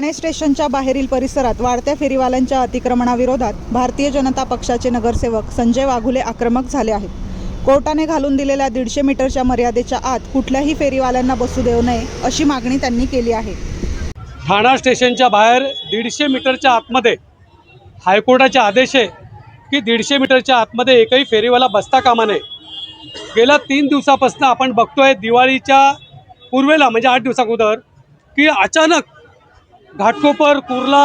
ठाणे स्टेशनच्या बाहेरील परिसरात वाढत्या फेरीवाल्यांच्या अतिक्रमणाविरोधात भारतीय जनता पक्षाचे नगरसेवक संजय वाघुले आक्रमक झाले आहेत. कोर्टाने घालून दिलेल्या दीडशे मीटरच्या मर्यादेच्या आत कुठल्याही फेरीवाल्यांना बसू देऊ नये अशी मागणी त्यांनी केली आहे. ठाणा स्टेशनच्या बाहेर दीडशे मीटरच्या आतमध्ये हायकोर्टाचे आदेश आहे की दीडशे मीटरच्या आतमध्ये एकही फेरीवाला बसता कामा नये. गेल्या तीन दिवसापासून आपण बघतोय दिवाळीच्या पूर्वेला म्हणजे आठ दिवसाअगोदर की अचानक घाटकोपर कुर्ला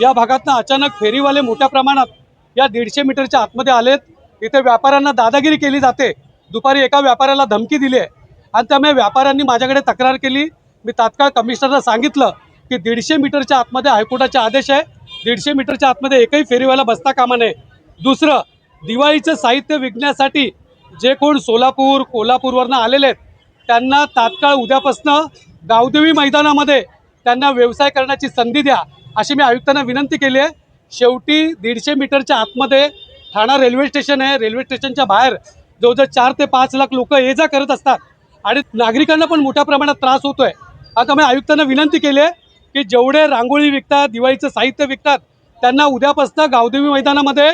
या भागातनं अचानक फेरीवाले मोठ्या प्रमाणात या दीडशे मीटरच्या आतमध्ये आलेत. इथे व्यापाऱ्यांना दादागिरी केली जाते. दुपारी एका व्यापाऱ्याला धमकी दिली आहे. आणि त्यामुळे व्यापाऱ्यांनी माझ्याकडे तक्रार केली. मी तात्काळ कमिशनरला सांगितलं की दीडशे मीटरच्या आतमध्ये हायकोर्टाचे आदेश आहे. दीडशे मीटरच्या आतमध्ये एकही फेरीवाला बसता कामा नये. दुसरं दिवाळीचं साहित्य विकण्यासाठी जे कोण सोलापूर कोल्हापूरवरनं आलेले आहेत त्यांना तात्काळ उद्यापासनं गावदेवी मैदानामध्ये त्यांना व्यवसाय करण्याची संधी द्या अशी मी आयुक्तांना विनंती केली आहे. शेवटी दीडशे मीटरच्या आतमध्ये ठाणा रेल्वे स्टेशन आहे. रेल्वे स्टेशनच्या बाहेर जवळजवळ चार ते पाच लाख लोक ये जा करत असतात आणि नागरिकांना पण मोठ्या प्रमाणात त्रास होतोय. आता मी आयुक्तांना विनंती केली आहे की जेवढे रांगोळी विकतात दिवाळीचं साहित्य विकतात त्यांना उद्यापासनं गावदेवी मैदानामध्ये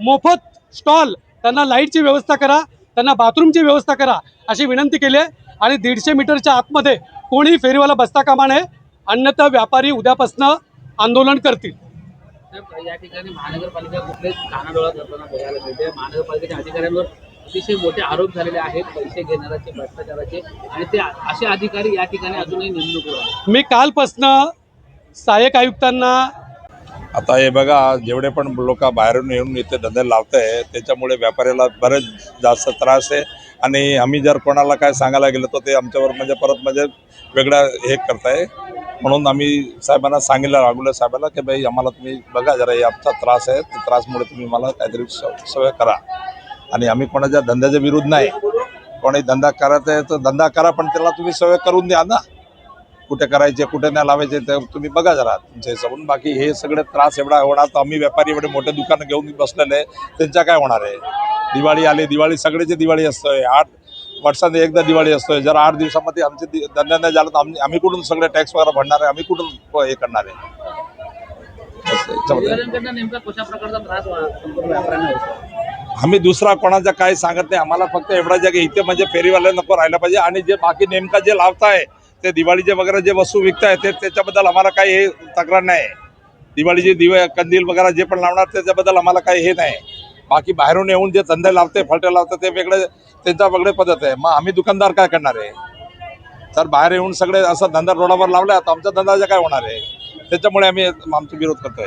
मोफत स्टॉल त्यांना लाईटची व्यवस्था करा त्यांना बाथरूमची व्यवस्था करा अशी विनंती केली आहे. आणि दीडशे मीटरच्या आतमध्ये कोणी फेरीवाला बसता कामा नये. अन्यथा व्यापारी उद्यापासनं आंदोलन करतील. साहेब, या ठिकाणी महानगरपालिका कुठलेच कानाडोळा करताना बघायला मिळते. महानगरपालिकेच्या अधिकाऱ्यांवर अतिशय मोठे आरोप झालेले आहेत. पैसे घेणाऱ्याचे भ्रष्टाचाराचे आणि ते असे अधिकारी या ठिकाणी अजूनही नेमणूक आहेत. मी कालपासनं सहाय्यक आयुक्तांना आता हे बघा जेवढे पण लोक बाहेरून येऊन इथे धंदे लावत आहे त्याच्यामुळे व्यापाऱ्याला बरेच जास्त त्रास आहे. आणि आम्ही जर कोणाला काय सांगायला गेलो तर ते आमच्यावर म्हणजे परत म्हणजे वेगळं हे करताय. म्हणून आम्ही साहेबांना सांगितलं रागुले साहेबाला की बाई आम्हाला तुम्ही बघा जरा हे आमचा त्रास आहे. त्या त्रासमुळे तुम्ही मला काहीतरी स- सवय करा. आणि आम्ही कोणाच्या धंद्याच्या विरुद्ध नाही. कोणी धंदा करायचा आहे तर धंदा करा पण त्याला तुम्ही सवय करून द्या ना. कुठे करायचे कुठे नाही लावायचे ते तुम्ही बघा जरा तुमच्या हिशोबून. बाकी हे सगळे त्रास एवढा होणार तर आम्ही व्यापारी एवढे मोठे दुकानं घेऊन बसलेले आहे, त्यांच्या काय होणार आहे? दिवाळी आली दिवाळी सगळ्याची दिवाळी असतोय. आठ वर्षांनी एकदा दिवाळी असतोय. जर आठ दिवसामध्ये आमचे धंदा नाही झाला तर आम्ही आम्ही कुठून सगळे टॅक्स वगैरे भरणार आहे? आम्ही कुठून हे करणार आहे? आम्ही दुसरा कोणाचा काही सांगत नाही. आम्हाला फक्त आहे. की इथे म्हणजे फेरीवाले नको राहायला पाहिजे. आणि जे बाकी नेमका जे लावताय ते दिवाळीचे वगैरे जे वस्तू विकताय ते त्याच्याबद्दल आम्हाला काही हे तक्रार नाही. दिवाळीचे दिवे कंदील वगैरे जे पण लावणार त्याच्याबद्दल आम्हाला काही हे नाही. बाकी बाहेरून येऊन जे धंदे लावते फलटे लावते ते वेगळे त्यांचा वेगळे पद्धत आहे. मग आम्ही दुकानदार काय करणार आहे? तर बाहेर येऊन सगळे असं धंदा रोडावर लावला तर आमचा धंदा जे काय होणार आहे? त्याच्यामुळे आम्ही आमचा विरोध करतोय.